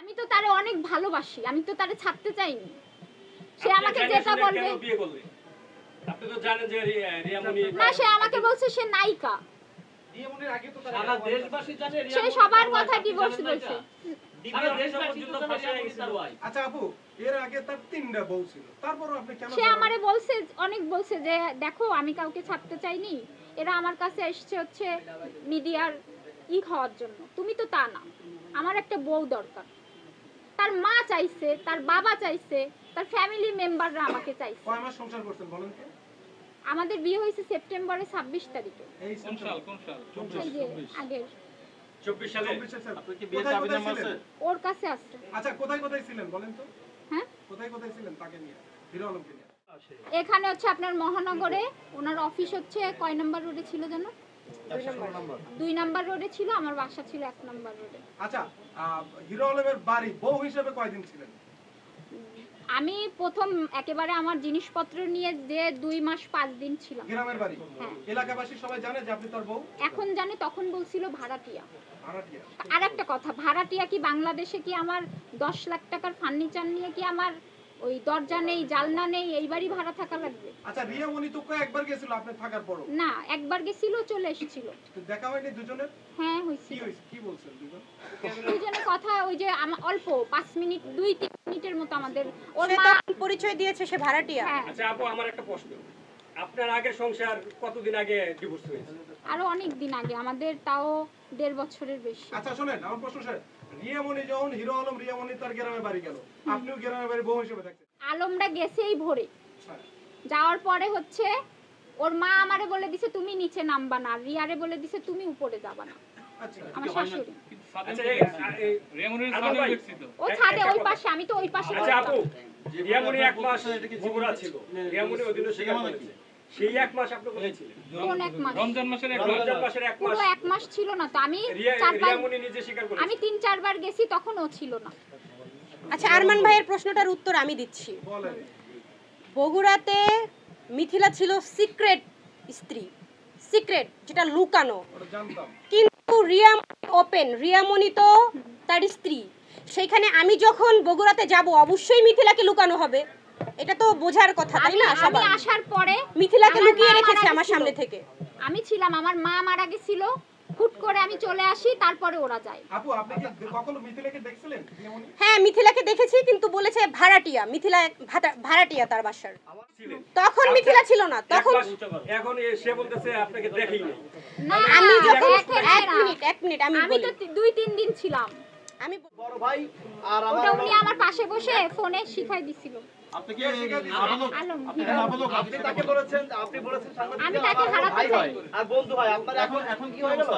আমি তো তারে অনেক ভালোবাসি আমি তো তারে ছাড়তে চাইনি। সে আমাকে যেটা বলবে কেন বিয়ে করলেন? আপনি তো জানেন যে না সে আমাকে বলছে সে নায়িকা। দিদিমণির আগে তো তারা সারা দেশবাসী জানে সে সবার কথা ডিভোর্স বলছে। আচ্ছা আপু এর আগে তার তিনটা বউ ছিল। তারপরও আপনি কেন সে আমারে বলছে অনেক বলছে যে দেখো আমি কাউকে ছাড়তে চাইনি। এরা আমার কাছে এসছে হচ্ছে মিডিয়ার ই খাওয়ার জন্য। তুমি তো তা না। আমার একটা বউ দরকার। তার মা চাইছে তার বাবা চাইছে তার ফ্যামিলি মেম্বাররা আমাকে চাইছে। কয় মাস সংসার করছেন বলেন তো? আমাদের বিয়ে হয়েছে সেপ্টেম্বরের ছাব্বিশ তারিখে। এই কোন সাল কোন সাল? এই যে আগের। চব্বিশ সালে? চব্বিশে সাল। আপনার কি বিয়ের দাবি নাম আছে? ওর কাছে আসছে আচ্ছা কোথায় কোথায় ছিলেন বলেন তো? হ্যাঁ? কোথায় কোথায় ছিলেন তাকে নিয়ে? হিরো আলমকে নিয়ে। এখানে হচ্ছে আপনার মহানগরে ওনার অফিস হচ্ছে কয় নাম্বার রোডে ছিল যেন? দুই নাম্বার রোডে ছিল আমার বাসা ছিল এক নাম্বার রোডে আচ্ছা হিরো আলমের বাড়ি বউ হিসেবে কয়দিন ছিলেন? আমি প্রথম একেবারে আমার জিনিসপত্র নিয়ে যে দুই মাস পাঁচ দিন ছিলাম। গ্রামের বাড়ি? হ্যাঁ। এলাকাবাসী সবাই জানে যে আপনি তার বউ? এখন জানে তখন বলছিল ভাড়াটিয়া। ভাড়াটিয়া। আর একটা কথা ভাড়াটিয়া কি বাংলাদেশে কি আমার দশ লাখ টাকার ফার্নিচার নিয়ে কি আমার ওই দরজা নেই জালনা নেই এই বাড়ি ভাড়া থাকা লাগবে। আচ্ছা রিয়া মনি তো একবার গেছিল আপনি থাকার পরও? না একবার গেছিল চলে এসেছিল। তো দেখা হয়নি দুজনের? হ্যাঁ হইছে কি হয়েছে? কি বলছেন দুজন? দুজনের কথা ওই যে অল্প পাঁচ মিনিট দুই তিন মিনিটের মতো আমাদের। ওর সে মা পরিচয় দিয়েছে সে ভাড়াটিয়া। হ্যাঁ। আচ্ছা আপু আমার একটা প্রশ্ন। আপনার আগের সংসার কতদিন আগে ডিভোর্স হয়েছে? আরও অনেক দিন আগে আমাদের তাও দেড় বছরের বেশি। আচ্ছা শোনেন আমার প্রশ্ন শেষ রিয়া মনি যখন হিরো আলম রিয়া মনি তার গ্রামের বাড়ি গেল আপনিও গ্রামের বাড়ি বউ হিসেবে থাকতেন? আলমরা গেছেই ভোরে। হ্যাঁ। যাওয়ার পরে হচ্ছে ওর মা আমারে বলে দিছে তুমি নিচে নামবা না। রিয়ারে বলে দিছে তুমি উপরে যাবা না। আচ্ছা। আমার শাশুড়ি। আচ্ছা ও ছাদে ওই পাশে আমি তো ওই পাশে আচ্ছা আপু রিয়ামণি এক মাস বগুড়া ছিল। রিয়ামণি স্বীকার করেছে। সেই এক মাস আপনি কোথায় ছিলেন? কোন এক মাস? রমজান মাসের এক মাস। রমজান মাসের এক পুরো এক মাস ছিল না তো আমি চারবার নিজে স্বীকার করেছে। আমি তিন চারবার গেছি তখন ও ছিল না। আচ্ছা আরমান ভাইয়ের প্রশ্নটার উত্তর আমি দিচ্ছি। বগুড়াতে মিথিলা ছিল সিক্রেট স্ত্রী সিক্রেট যেটা লুকানো। কিন্তু রিয়া ওপেন রিয়ামণি তো তার স্ত্রী। সেইখানে আমি যখন বগুড়াতে যাব অবশ্যই মিথিলাকে লুকানো হবে। এটা তো বোঝার কথা তাই না আমি আসার পরে মিথিলাকে লুকিয়ে রেখেছে আমার সামনে থেকে। আমি ছিলাম আমার মা মারা গেছিল হুট করে আমি চলে আসি তারপরে ওরা যায়। আপু আপনি কি কখনো মিথিলাকে দেখছিলেন হ্যাঁ মিথিলাকে দেখেছি কিন্তু বলেছে ভাড়াটিয়া মিথিলা ভাড়াটিয়া তার বাসার। তখন মিথিলা ছিল না তখন এখন সে বলতেছে আপনাকে দেখেই নাই না আমি যখন এক মিনিট এক মিনিট আমি আমি তো দুই তিন দিন ছিলাম। আমি বড় ভাই আর আমার ওটা উনি আমার পাশে বসে ফোনে শিখাই দিছিল। আপনি কি আলম আপনি তাকে বলেছেন আপনি বলেছেন সাংবাদিক আমি তাকে হারাতে চাই। আর বন্ধু ভাই আপনার এখন এখন কি হয়ে গেল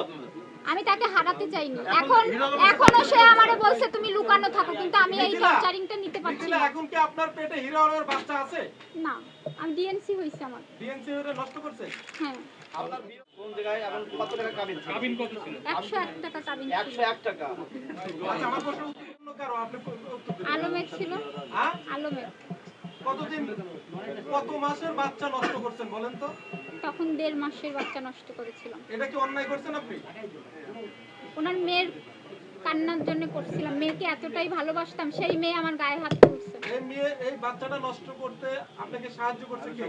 আমি তাকে হারাতে চাইনি। এখন এখন এখনও সে আমারে বলছে তুমি লুকানো থাকো কিন্তু আমি এই টর্চারিংটা নিতে পারছি না। এখন কি আপনার পেটে হিরো আলমের বাচ্চা আছে? না আমি ডিএনসি হইছে আমার। ডিএনসি হয়ে নষ্ট করছে? হ্যাঁ। আপনার বিয়ে কোন জায়গায় এবং কত টাকা কাবিন ছিল? কাবিন কত ছিল? একশো এক টাকা কাবিন ছিল। একশো এক টাকা। আচ্ছা আমার প্রশ্ন উত্তর কারও আপনি উত্তর দিন। আলমের ছিল। হ্যাঁ? আলমের কতদিন কত মাসের বাচ্চা নষ্ট করছেন বলেন তো? তখন দেড় মাসের বাচ্চা নষ্ট করেছিলাম। এটা কি অন্যায় করছেন আপনি? ওনার মেয়ের কান্নার জন্য করছিলাম। মেয়েকে এতটাই ভালোবাসতাম সেই মেয়ে আমার গায়ে হাত তুলছে। এই মেয়ে এই বাচ্চাটা নষ্ট করতে আপনাকে সাহায্য করছে কে?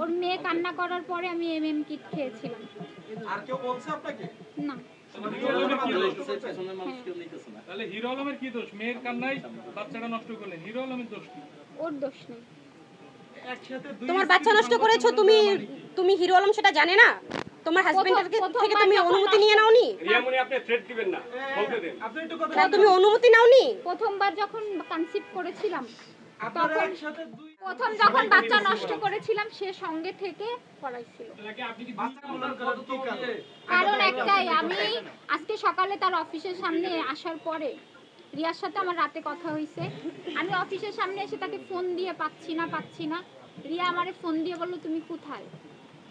ওর মেয়ে কান্না করার পরে আমি এম এম কিট খেয়েছিলাম। আর কেউ বলছে আপনাকে? না। তাহলে হিরো আলমের কি দোষ? মেয়ের কান্নাই বাচ্চাটা নষ্ট করলেন। হিরো আলমের দোষ কি? ওর দোষ নেই। তোমার বাচ্চা নষ্ট করেছ তুমি তুমি হিরো আলম সেটা জানে না? তোমার হাজবেন্ডের থেকে তুমি অনুমতি নিয়ে নাওনি? রিয়ামণি আপনি থ্রেট দিবেন না। বলতে দেন। আপনি একটু কথা না, তুমি অনুমতি নাওনি? প্রথমবার যখন কনসিভ করেছিলাম প্রথম যখন বাচ্চা নষ্ট করেছিলাম সে সঙ্গে থেকে কারণ? কারণ একটাই আমি আজকে সকালে তার অফিসের সামনে আসার পরে রিয়ার সাথে আমার রাতে কথা হয়েছে আমি অফিসের সামনে এসে তাকে ফোন দিয়ে পাচ্ছি না পাচ্ছি না। রিয়া আমারে ফোন দিয়ে বলল তুমি কোথায়?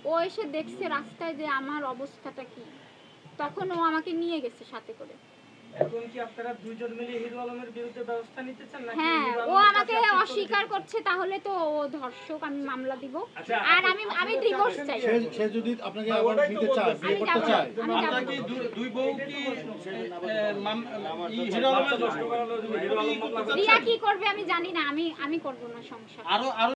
ও এসে দেখছে রাস্তায় যে আমার অবস্থাটা কি। তখন ও আমাকে নিয়ে গেছে সাথে করে। এখন কি আপনারা দুইজন মিলে হিরো আলমের বিরুদ্ধে ব্যবস্থা নিতে চান নাকি হ্যাঁ ও আমাকে অস্বীকার করছে তাহলে তো ও ধর্ষক আমি মামলা দিব। আচ্ছা, আর আমি আমি ডিভোর্স চাই। সে সে যদি আপনাকে হ্যাঁ, আবার নিতে চায় বিয়ে করতে চায়। আপনার কি দুই- বউ কি হিরো আলমের নষ্ট করালো যদি হিরো আলম মামলা রিয়া কি করবে আমি জানি না আমি আমি করব না সংসার। আরও আরও